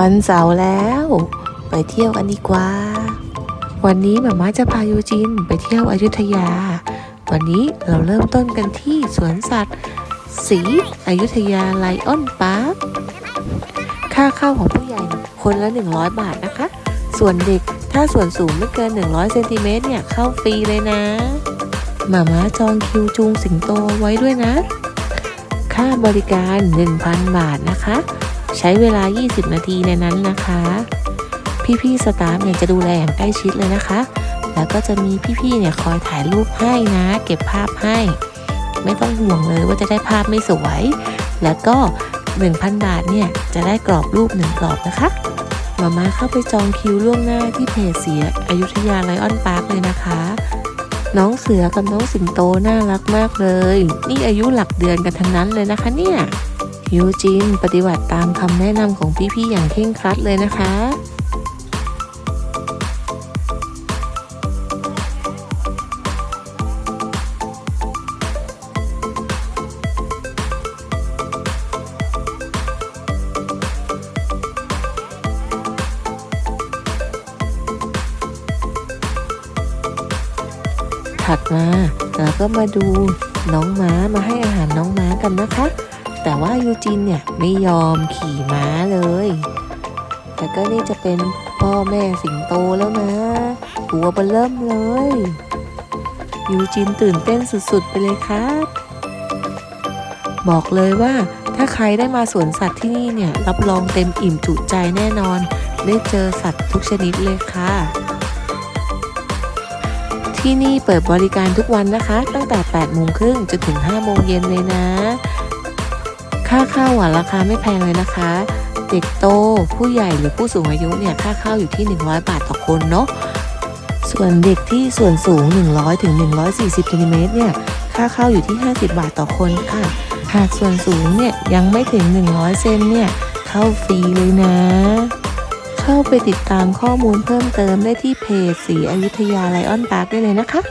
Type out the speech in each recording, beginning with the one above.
วันเสาร์แล้ว ไปเที่ยวกันดีกว่า วันนี้หมาม่าจะพายูจินไปเที่ยวอยุธยา วันนี้เราเริ่มต้นกันที่สวนสัตว์สีอยุธยาไลออนพาร์คค่าเข้าของผู้ใหญ่คนละ 100 บาทนะคะ ส่วนเด็กถ้าส่วนสูงไม่เกิน 100เซนติเมตรเนี่ยเข้าฟรีเลยนะหมาม้าจองคิวจูงสิงโตไว้ด้วยนะ ค่าบริการ 1,000 บาทนะคะ ใช้เวลา 20 นาทีในนั้นนะคะ พี่ๆสตาฟเนี่ยจะดูแลอย่างใกล้ชิดเลยนะคะ แล้วก็จะมีพี่ๆเนี่ยคอยถ่ายรูปให้นะ เก็บภาพให้ ไม่ต้องห่วงเลยว่าจะได้ภาพไม่สวย แล้วก็ 1,000 บาทเนี่ยจะได้กรอบรูปหนึ่งกรอบนะคะมาม่าเข้าไปจองคิวล่วงหน้าที่เพจเสียอยุธยาไลออนพาร์คเลยนะคะ น้องเสือกับน้องสิงโตน่ารักมากเลย นี่อายุหลักเดือนกันทั้งนั้นเลยนะคะเนี่ย ยูจินปฏิบัติตามคำแนะนำของพี่ๆอย่างเคร่งครัดเลยนะคะถัดมาเราก็มาดูน้องม้ามาให้อาหารน้องม้ากันนะคะ แต่ว่ายูจินเนี่ยไม่ยอมขี่ม้าเลย แต่ก็นี่จะเป็นพ่อแม่สิงโตแล้วนะตัวเบเริ่มเลย ยูจินตื่นเต้นสุดๆไปเลยครับ บอกเลยว่าถ้าใครได้มาสวนสัตว์ที่นี่เนี่ยรับรองเต็มอิ่มจุใจแน่นอน ได้เจอสัตว์ทุกชนิดเลยค่ะ ที่นี่เปิดบริการทุกวันนะคะ ตั้งแต่ 8 โมงครึ่งจนถึง 5 โมงเย็นเลยนะ ค่าเข้าอะราคาไม่แพงเลยนะคะ เด็กโตผู้ใหญ่หรือผู้สูงอายุเนี่ยค่าเข้าอยู่ที่ 100 บาทต่อคนเนาะส่วนเด็กที่ส่วนสูง 100ถึง140ซนติเมตรเนี่ยค่าเข้าอยู่ที่ 50 บาทต่อคนค่ะหากส่วนสูงเนี่ยยังไม่ถึง 100 เซนเนี่ยเข้าฟรีเลยนะ เข้าไปติดตามข้อมูลเพิ่มเติมได้ที่เพจสีอยุธยาไลออนพาร์คได้เลยนะคะ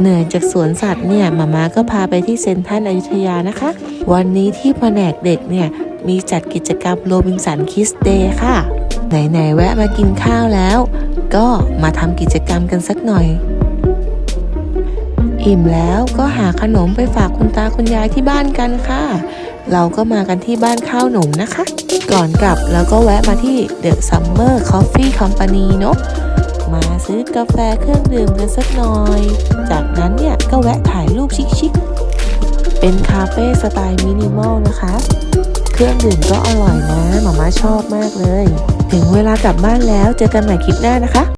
เหนื่อยจากสวนสัตว์เนี่ยมาม่าก็พาไปที่เซ็นทรัลอยุธยานะคะ วันนี้ที่แผนกเด็กเนี่ยมีจัดกิจกรรมโรบินสันคิสเดย์ค่ะ ไหนๆแวะมากินข้าวแล้ว ก็มาทำกิจกรรมกันสักหน่อย อิ่มแล้วก็หาขนมไปฝากคุณตาคุณยายที่บ้านกันค่ะ เราก็มากันที่บ้านข้าวหนุ่มนะคะ ก่อนกลับเราก็แวะมาที่ The Summer Coffee Company เนอะ มาซื้อกาแฟเครื่องดื่มกันสักหน่อย จากนั้นเนี่ยก็แวะถ่ายรูปชิคๆ เป็นคาเฟ่สไตล์มินิมอลนะคะ เครื่องดื่มก็อร่อยนะหมาม่าชอบมากเลย ถึงเวลากลับบ้านแล้วเจอกันใหม่คลิปหน้านะคะ